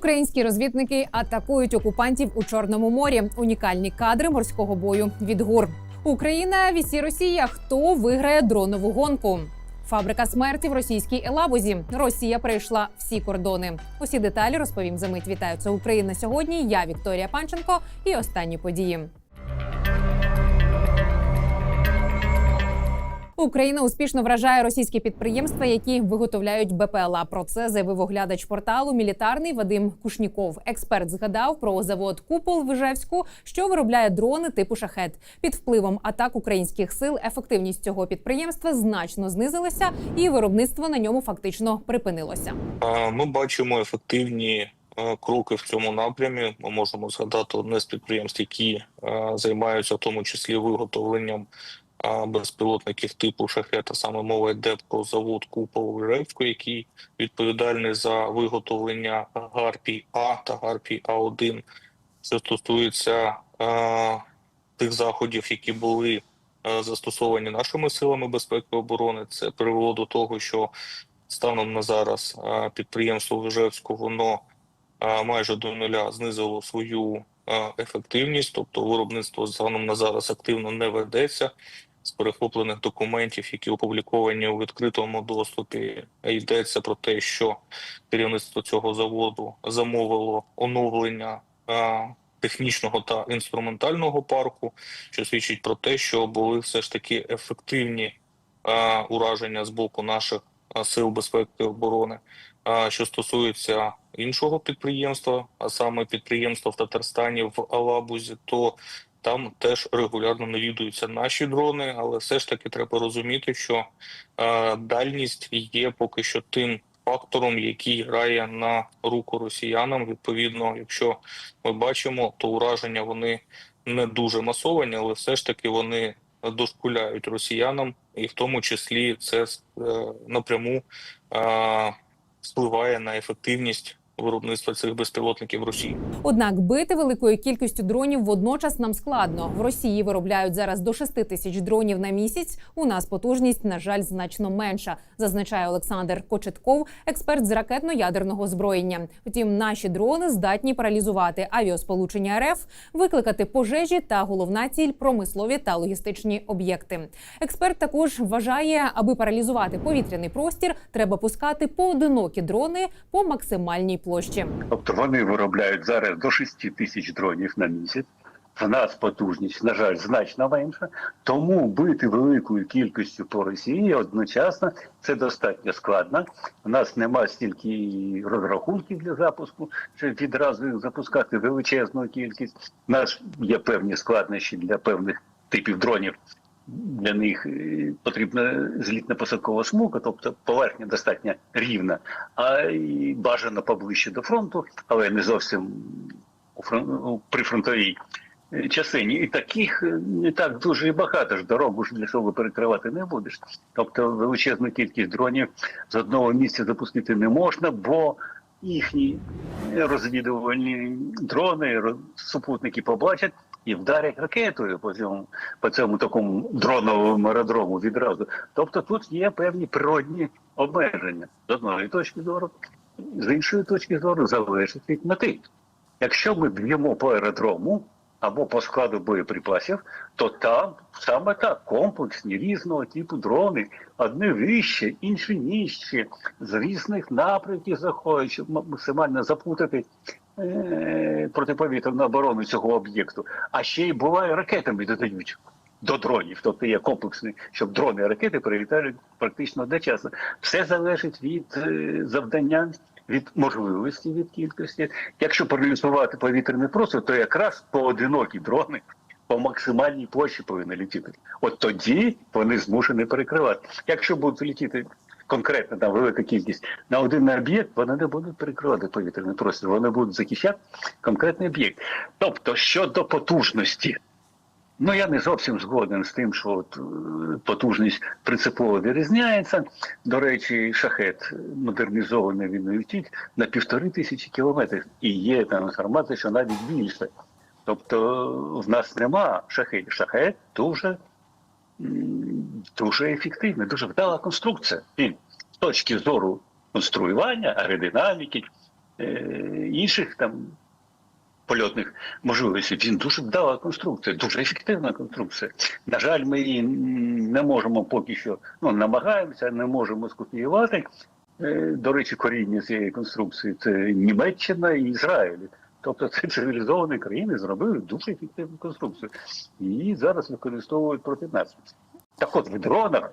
Українські розвідники атакують окупантів у Чорному морі. Унікальні кадри морського бою від гур. Україна вісі Росія. Хто виграє дронову гонку? Фабрика смерті в російській Елабузі. Росія прийшла всі кордони. Усі деталі розповім за мить. Вітаю це Україна сьогодні. Я Вікторія Панченко і останні події. Україна успішно вражає російські підприємства, які виготовляють БПЛА. Про це заявив оглядач порталу Мілітарний Вадим Кушніков. Експерт згадав про завод Купол в Ижевську, що виробляє дрони типу шахет. Під впливом атак українських сил ефективність цього підприємства значно знизилася, і виробництво на ньому фактично припинилося. Ми бачимо ефективні е, кроки в цьому напрямі. Ми можемо згадати одне з підприємств, які е, займаються в тому числі виготовленням безпілотників типу шахета. Саме мова йде про завод Купол в який відповідальний за виготовлення Гарпій А та Гарпій А1. Це стосується е, тих заходів, які були е, застосовані нашими силами безпеки і оборони. Це привело до того, що станом на зараз е, підприємство в воно е, майже до нуля знизило свою ефективність, тобто виробництво станом на зараз активно не ведеться. З перехоплених документів, які опубліковані у відкритому доступі, йдеться про те, що керівництво цього заводу замовило оновлення е, технічного та інструментального парку, що свідчить про те, що були все ж таки ефективні е, ураження з боку наших е, сил безпеки і оборони. А що стосується іншого підприємства, а саме підприємства в Татарстані в Алабузі, то там теж регулярно навідуються наші дрони, але все ж таки треба розуміти, що е, дальність є поки що тим фактором, який грає на руку росіянам. Відповідно, якщо ми бачимо, то ураження вони не дуже масовані, але все ж таки вони дошкуляють росіянам, і в тому числі це е, напряму е, впливає на ефективність виробництва цих безпілотників в Росії. Однак бити великою кількістю дронів водночас нам складно. В Росії виробляють зараз до 6 тисяч дронів на місяць. У нас потужність, на жаль, значно менша, зазначає Олександр Кочетков, експерт з ракетно-ядерного зброєння. Втім, наші дрони здатні паралізувати авіасполучення РФ, викликати пожежі та головна ціль промислові та логістичні об'єкти. Експерт також вважає, аби паралізувати повітряний простір, треба пускати поодинокі дрони по максимальній площі. Тобто вони виробляють зараз до 6 тисяч дронів на місяць. В нас потужність, на жаль, значно менша. Тому бити великою кількістю по Росії одночасно це достатньо складно. У нас нема стільки розрахунків для запуску, щоб відразу запускати величезну кількість. У нас є певні складнощі для певних типів дронів. Для них е, потрібна злітно-посадкова смуга, тобто поверхня достатньо рівна, а і бажано поближче до фронту, але не зовсім у фрон- у прифронтовій е, частині. І таких е, не так дуже і багато ж дорогу ж для цього перекривати не будеш. Тобто величезну кількість дронів з одного місця запустити не можна, бо їхні розвідувальні дрони, супутники побачать. І вдарять ракетою по цьому по цьому такому дроновому аеродрому відразу. Тобто тут є певні природні обмеження з одної точки зору, з іншої точки зору залежить від мети. Якщо ми б'ємо по аеродрому або по складу боєприпасів, то там саме так комплексні різного типу дрони, одне вище, інші нижче, з різних напрямків заходять, щоб максимально запутати е, протиповітряну оборону цього об'єкту. А ще й буває ракетами додають до дронів, тобто є комплексний, щоб дрони і ракети прилітають практично одночасно. Все залежить від е, завдання, від можливості, від кількості. Якщо паралізувати повітряний простір, то якраз поодинокі дрони по максимальній площі повинні літіти. От тоді вони змушені перекривати. Якщо будуть літіти конкретно там велика кількість на один об'єкт, вони не будуть перекривати повітряний простір, вони будуть захищати конкретний об'єкт. Тобто щодо потужності. Ну, я не зовсім згоден з тим, що от, е, потужність принципово вирізняється. До речі, шахет модернізований він летить на півтори тисячі кілометрів. І є там інформація, що навіть більше. Тобто в нас нема шахетів. Шахет дуже, дуже ефективний, дуже вдала конструкція. Він з точки зору конструювання, аеродинаміки, е, інших там польотних можливостей. Він дуже вдала конструкція, дуже ефективна конструкція. На жаль, ми її не можемо поки що, ну намагаємося, не можемо скопіювати. Е, До речі, коріння цієї конструкції це Німеччина і Ізраїль. Тобто це цивілізовані країни зробили дуже ефективну конструкцію. Її зараз використовують проти нас. Так от в дронах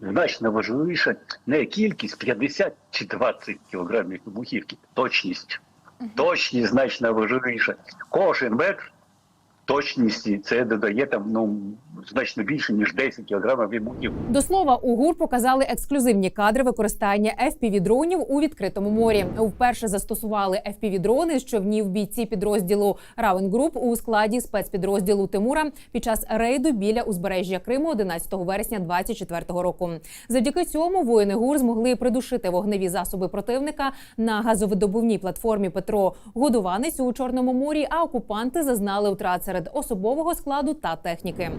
значно важливіше не кількість 50 чи 20 кілограмів вибухівки, точність. Точність значно важливіше. Кожен метр точності це додає там ну значно більше ніж 10 кілограмів вибухівки. До слова, у ГУР показали ексклюзивні кадри використання fpv дронів у відкритому морі. Вперше застосували fpv дрони з човнів бійці підрозділу Равен Груп у складі спецпідрозділу Тимура під час рейду біля узбережжя Криму 11 вересня 2024 року. Завдяки цьому воїни ГУР змогли придушити вогневі засоби противника на газовидобувній платформі Петро Годуванець у Чорному морі. А окупанти зазнали втрат серед особового складу та техніки.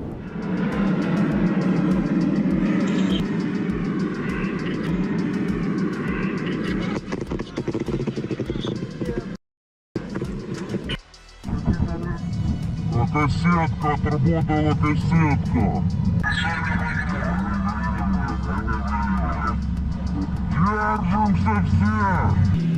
Кассетка, отработала кассетка. Держимся все!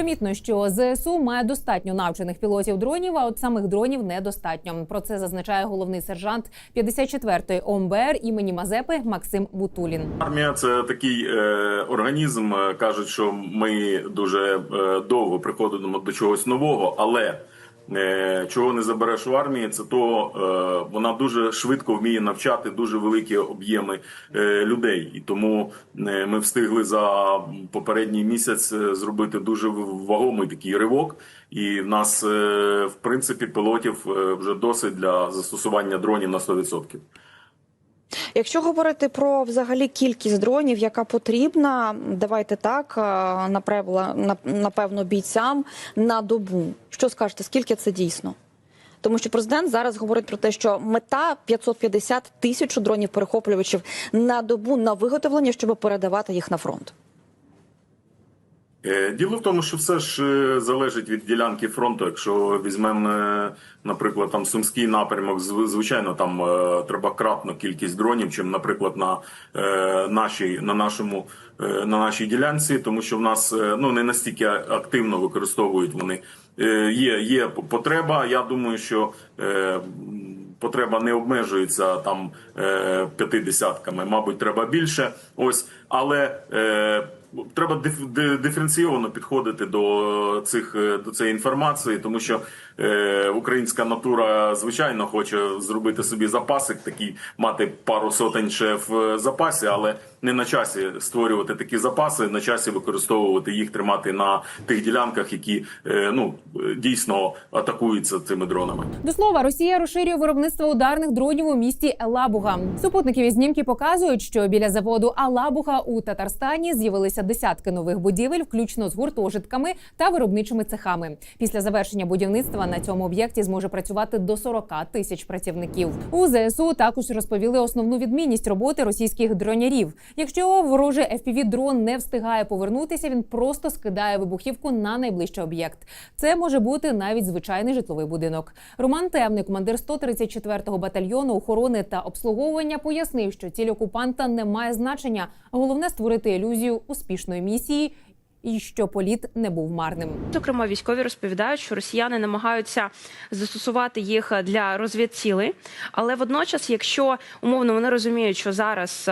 Примітно, що ЗСУ має достатньо навчених пілотів дронів, а от самих дронів недостатньо. Про це зазначає головний сержант 54-ї ОМБР імені Мазепи Максим Бутулін. Армія це такий е, організм. е, Кажуть, що ми дуже е, довго приходимо до чогось нового, але чого не забереш в армії, це то е, вона дуже швидко вміє навчати дуже великі об'єми е, людей, і тому е, ми встигли за попередній місяць е, зробити дуже вагомий такий ривок. І в нас, е, в принципі, пілотів е, вже досить для застосування дронів на 100%. Якщо говорити про взагалі кількість дронів, яка потрібна, давайте так е, напевно, бійцям на добу. Що скажете, скільки це дійсно? Тому що президент зараз говорить про те, що мета 550 тисяч дронів перехоплювачів на добу на виготовлення, щоб передавати їх на фронт. Е, Діло в тому, що все ж е, залежить від ділянки фронту. Якщо візьмемо, е, наприклад, там сумський напрямок, звичайно, там треба кратно кількість дронів, чим, наприклад, на нашій на нашому на нашій ділянці, тому що в нас ну не настільки активно використовують вони. Є є потреба. Я думаю, що потреба не обмежується там е, п'яти десятками, мабуть, треба більше. Ось, але треба диф- диф, диференційовано підходити до цих е, до цієї інформації, тому що е, українська натура звичайно хоче зробити собі запасик, такий мати пару сотень ще в запасі, але не на часі створювати такі запаси, на часі використовувати їх, тримати на тих ділянках, які е, ну дійсно атакуються цими дронами. До слова, Росія розширює виробництво ударних дронів у місті Елабуга. Супутникові знімки показують, що біля заводу Алабуга у Татарстані з'явилися десятки нових будівель, включно з гуртожитками та виробничими цехами. Після завершення будівництва на цьому об'єкті зможе працювати до 40 тисяч працівників. У ЗСУ також розповіли основну відмінність роботи російських дронярів. Якщо ворожий fpv дрон не встигає повернутися, він просто скидає вибухівку на найближчий об'єкт. Це може бути навіть звичайний житловий будинок. Роман Темний, командир 134-го батальйону охорони та обслуговування, пояснив, що ціль окупанта не має значення. Головне створити ілюзію успішної місії і що політ не був марним. Зокрема, військові розповідають, що росіяни намагаються застосувати їх для розвідцілей, але водночас, якщо умовно вони розуміють, що зараз.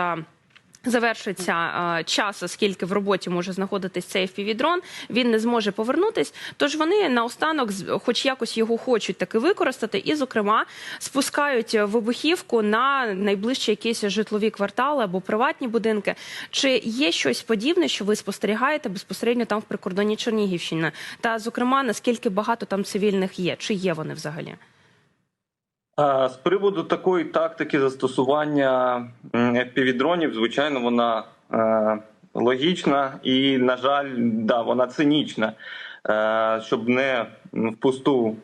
Завершиться а, час, скільки в роботі може знаходитись цей FPV-дрон, він не зможе повернутись. Тож вони наостанок, хоч якось його хочуть таки використати, і, зокрема, спускають вибухівку на найближчі якісь житлові квартали або приватні будинки. Чи є щось подібне, що ви спостерігаєте безпосередньо там в прикордонні Чернігівщини? Та, зокрема, наскільки багато там цивільних є? Чи є вони взагалі? З приводу такої тактики застосування FPV-дронів, звичайно, вона е, логічна і, на жаль, да, вона цинічна. Е, щоб не впусту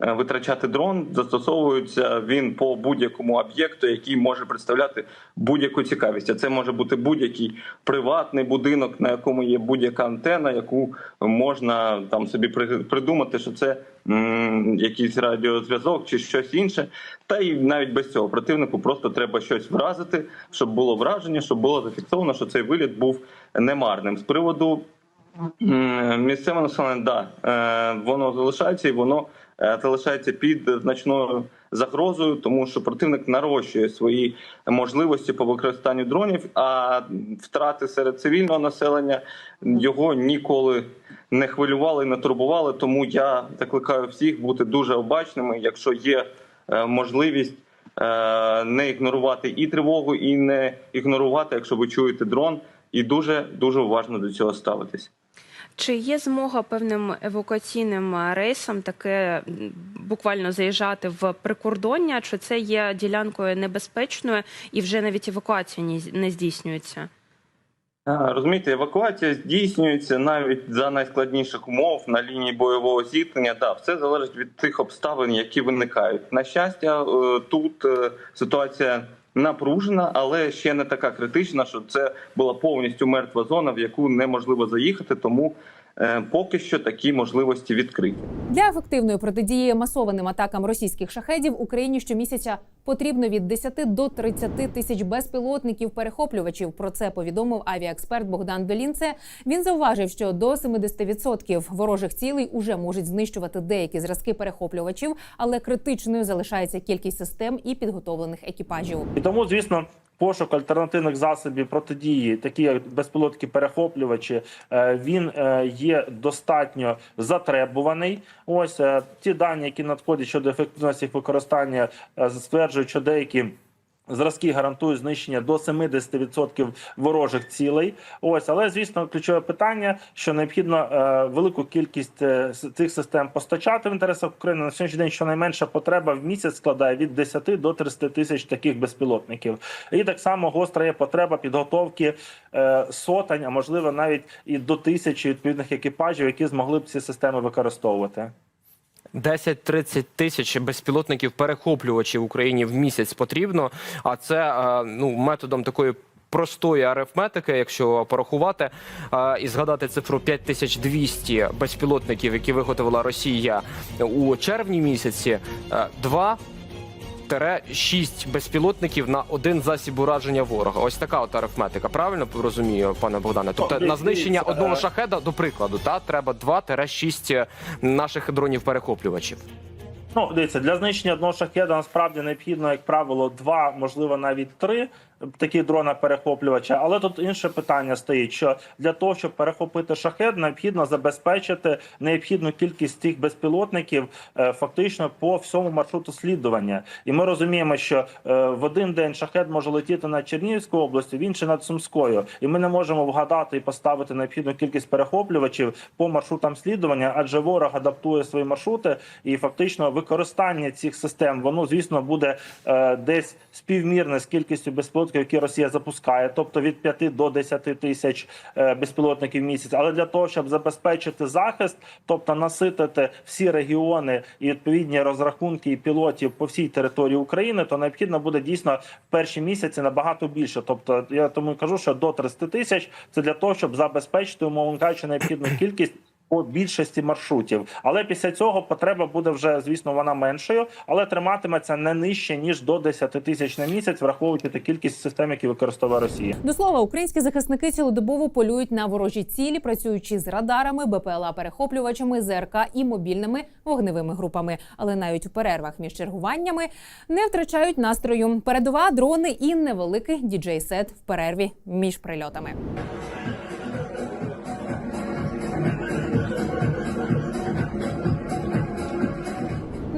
витрачати дрон, застосовується він по будь-якому об'єкту, який може представляти будь-яку цікавість. А це може бути будь-який приватний будинок, на якому є будь-яка антена, яку можна там собі при- придумати, що це м, якийсь радіозв'язок чи щось інше. Та й навіть без цього противнику просто треба щось вразити, щоб було враження, щоб було зафіксовано, що цей виліт був немарним. З приводу м, місцевого населення, да, е, воно залишається і воно е, залишається під значною загрозою, тому що противник нарощує свої можливості по використанню дронів, а втрати серед цивільного населення його ніколи не хвилювали, не турбували. Тому я закликаю всіх бути дуже обачними, якщо є е, можливість. е, Не ігнорувати і тривогу, і не ігнорувати, якщо ви чуєте дрон, і дуже дуже уважно до цього ставитись. Чи є змога певним евакуаційним е, рейсам таке буквально заїжджати в прикордоння? Чи це є ділянкою небезпечною і вже навіть евакуація не здійснюється? Розумієте, евакуація здійснюється навіть за найскладніших умов на лінії бойового зіткнення. Да, все залежить від тих обставин, які виникають. На щастя, е, тут е, ситуація напружена, але ще не така критична, що це була повністю мертва зона, в яку неможливо заїхати. Тому поки що такі можливості відкриті. Для ефективної протидії масованим атакам російських шахедів Україні щомісяця потрібно від 10 до 30 тисяч безпілотників перехоплювачів. Про це повідомив авіаексперт Богдан Белінце. Він зауважив, що до 70% ворожих цілей уже можуть знищувати деякі зразки перехоплювачів, але критичною залишається кількість систем і підготовлених екіпажів. І тому, звісно, пошук альтернативних засобів протидії, такі як безпілотки перехоплювачі, е, він е, є достатньо затребуваний. Ось е, ті дані, які надходять щодо ефективності їх використання, стверджують, що деякі. Зразки гарантують знищення до 70% ворожих цілей. Ось, але звісно, ключове питання, що необхідно е, велику кількість е, цих систем постачати в інтересах України на сьогоднішній день. Щонайменша потреба в місяць складає від 10 до 30 тисяч таких безпілотників. І так само гостра є потреба підготовки е, сотень, а можливо навіть і до тисячі відповідних екіпажів, які змогли б ці системи використовувати. 10-30 тисяч безпілотників перехоплювачів в Україні в місяць потрібно. А це е, ну методом такої. Простої арифметики, якщо порахувати е, і згадати цифру 5200 безпілотників, які виготовила Росія у червні місяці, е, два 6 безпілотників на один засіб ураження ворога. Ось така от арифметика. Правильно розумію, пане Богдане? Тобто на знищення одного е, шахеда, до прикладу, та треба 2-6 наших дронів перехоплювачів. Ну, дивіться, для знищення одного шахеда насправді необхідно, як правило, два, можливо, навіть три такі дрона перехоплювача. Але тут інше питання стоїть: що для того, щоб перехопити шахед, необхідно забезпечити необхідну кількість цих безпілотників е, фактично по всьому маршруту слідування. І ми розуміємо, що е, в один день шахед може летіти над Чернігівською областю, в інший над Сумською, і ми не можемо вгадати і поставити необхідну кількість перехоплювачів по маршрутам слідування, адже ворог адаптує свої маршрути, і фактично використання цих систем воно звісно буде е, десь співмірне з кількістю безпілотників, які Росія запускає, тобто від 5 до 10 тисяч е, безпілотників в місяць. Але для того, щоб забезпечити захист, тобто наситити всі регіони і відповідні розрахунки і пілотів по всій території України, то необхідно буде дійсно в перші місяці набагато більше. Тобто, я тому кажу, що до 30 тисяч це для того, щоб забезпечити умовно кажучи, необхідну кількість по більшості маршрутів. Але після цього потреба буде вже, звісно, вона меншою, але триматиметься не нижче ніж до 10 тисяч на місяць, враховуючи ту кількість систем, які використовує Росія. До слова, українські захисники цілодобово полюють на ворожі цілі, працюючи з радарами, БПЛА перехоплювачами, ЗРК і мобільними вогневими групами. Але навіть у перервах між чергуваннями не втрачають настрою. Передова дрони і невеликий діджей-сет в перерві між прильотами.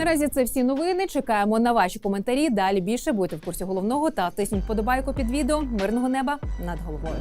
Наразі це всі новини. Чекаємо на ваші коментарі. Далі більше будьте в курсі головного та тисніть подобайку під відео. Мирного неба над головою.